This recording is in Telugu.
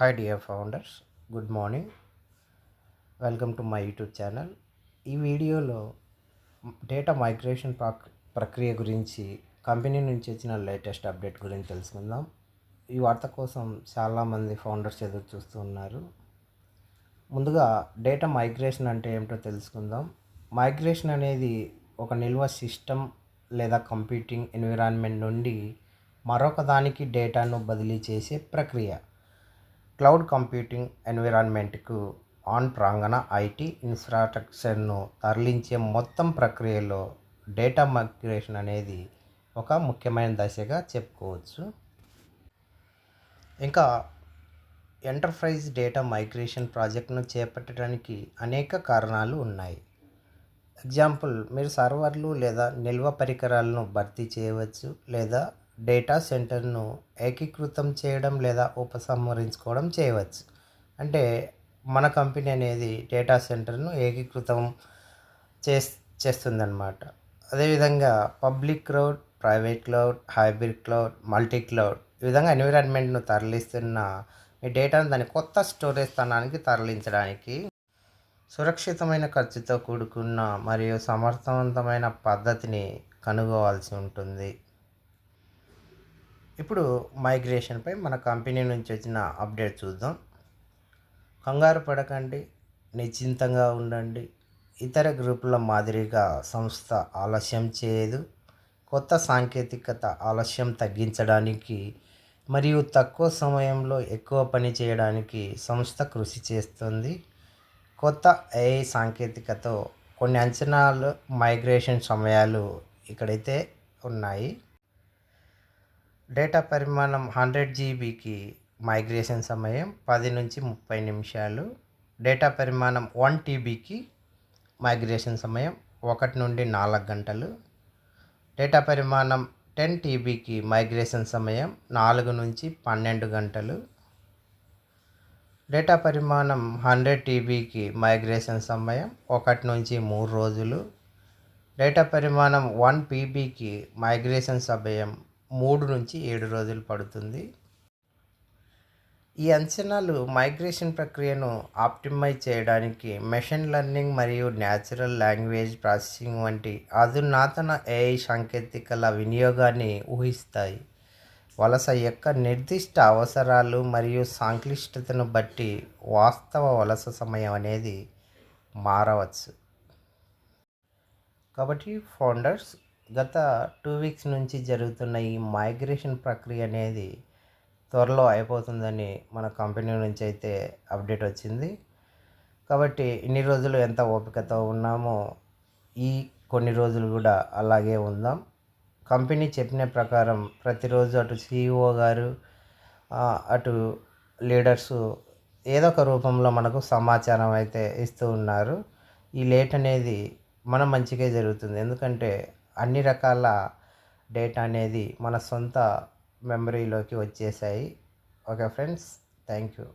Hi dear founders good morning welcome to my YouTube channel ఈ వీడియోలో డేటా మైగ్రేషన్ ప్రక్రియ గురించి కంపెనీ నుంచి వచ్చిన లేటెస్ట్ అప్డేట్ గురించి తెలుసుకుందాం. ఈ వార్త కోసం చాలామంది ఫౌండర్స్ ఎదురు చూస్తున్నారు ముందుగా డేటా మైగ్రేషన్ అంటే ఏమిటో తెలుసుకుందాం. మైగ్రేషన్ అనేది ఒక నిల్వ సిస్టమ్ లేదా కంప్యూటింగ్ ఎన్విరాన్మెంట్ నుండి మరొక దానికి డేటాను బదిలీ చేసే ప్రక్రియ. క్లౌడ్ కంప్యూటింగ్ ఎన్విరాన్మెంట్కు ఆన్ ప్రాంగణ ఐటీ ఇన్ఫ్రాస్ట్రక్చర్ను తరలించే మొత్తం ప్రక్రియలో డేటా మైగ్రేషన్ అనేది ఒక ముఖ్యమైన దశగా చెప్పుకోవచ్చు. ఇంకా ఎంటర్ప్రైజ్ డేటా మైగ్రేషన్ ప్రాజెక్ట్ను చేపట్టడానికి అనేక కారణాలు ఉన్నాయి. ఎగ్జాంపుల్ మీరు సర్వర్లు లేదా నిల్వ పరికరాలను భర్తీ చేయవచ్చు లేదా డేటా సెంటర్ను ఏకీకృతం చేయడం లేదా ఉపసంహరించుకోవడం చేయవచ్చు. అంటే మన కంపెనీ అనేది డేటా సెంటర్ను ఏకీకృతం చేస్ చేస్తుందన్నమాట. అదేవిధంగా public cloud private cloud hybrid cloud multi cloud ఈ విధంగా ఎన్విరాన్మెంట్ను తరలిస్తున్న మీ డేటాను దాని కొత్త స్టోరేజ్ స్థానానికి తరలించడానికి సురక్షితమైన ఖర్చుతో కూడుకున్న మరియు సమర్థవంతమైన పద్ధతిని కనుగోవాల్సి ఉంటుంది. ఇప్పుడు మైగ్రేషన్పై మన కంపెనీ నుంచి వచ్చిన అప్డేట్ చూద్దాం. కంగారు పడకండి నిశ్చింతంగా ఉండండి. ఇతర గ్రూపుల మాదిరిగా సంస్థ ఆలస్యం చేయదు. కొత్త సాంకేతికత ఆలస్యం తగ్గించడానికి మరియు తక్కువ సమయంలో ఎక్కువ పని చేయడానికి సంస్థ కృషి చేస్తుంది. కొత్త ఏఐ సాంకేతికతో కొన్ని అంచనాలు మైగ్రేషన్ సమయాలు ఇక్కడైతే ఉన్నాయి. డేటా పరిమాణం హండ్రెడ్ జీబీకి మైగ్రేషన్ సమయం పది నుంచి ముప్పై నిమిషాలు. డేటా పరిమాణం వన్ టీబీకి మైగ్రేషన్ సమయం ఒకటి నుండి నాలుగు గంటలు. డేటా పరిమాణం టెన్ టీబీకి మైగ్రేషన్ సమయం నాలుగు నుంచి పన్నెండు గంటలు. డేటా పరిమాణం హండ్రెడ్ టీబీకి మైగ్రేషన్ సమయం ఒకటి నుంచి మూడు రోజులు. డేటా పరిమాణం వన్ పీబీకి మైగ్రేషన్ సమయం మూడు నుంచి ఏడు రోజులు పడుతుంది. ఈ అంచనాలు మైగ్రేషన్ ప్రక్రియను ఆప్టిమైజ్ చేయడానికి మెషిన్ లెర్నింగ్ మరియు న్యాచురల్ లాంగ్వేజ్ ప్రాసెసింగ్ వంటి అధునాతన ఏఐ సాంకేతికల వినియోగాన్ని ఊహిస్తాయి. వలస యొక్క నిర్దిష్ట అవసరాలు మరియు సంక్లిష్టతను బట్టి వాస్తవ వలస సమయం అనేది మారవచ్చు. కాబట్టి ఫౌండర్స్ గత టూ వీక్స్ నుంచి జరుగుతున్న ఈ మైగ్రేషన్ ప్రక్రియ అనేది త్వరలో అయిపోతుందని మన కంపెనీ నుంచి అయితే అప్డేట్ వచ్చింది. కాబట్టి ఇన్ని రోజులు ఎంత ఓపికతో ఉన్నామో ఈ కొన్ని రోజులు కూడా అలాగే ఉందాం. కంపెనీ చెప్పిన ప్రకారం ప్రతిరోజు అటు సిఇఓ గారు అటు లీడర్సు ఏదో ఒక రూపంలో మనకు సమాచారం అయితే ఇస్తూ ఉన్నారు. ఈ లేట్ అనేది మన మంచిగా జరుగుతుంది. ఎందుకంటే అన్ని రకాల డేటా అనేది మన సొంత మెమరీలోకి వచ్చేసాయి. Okay friends thank you.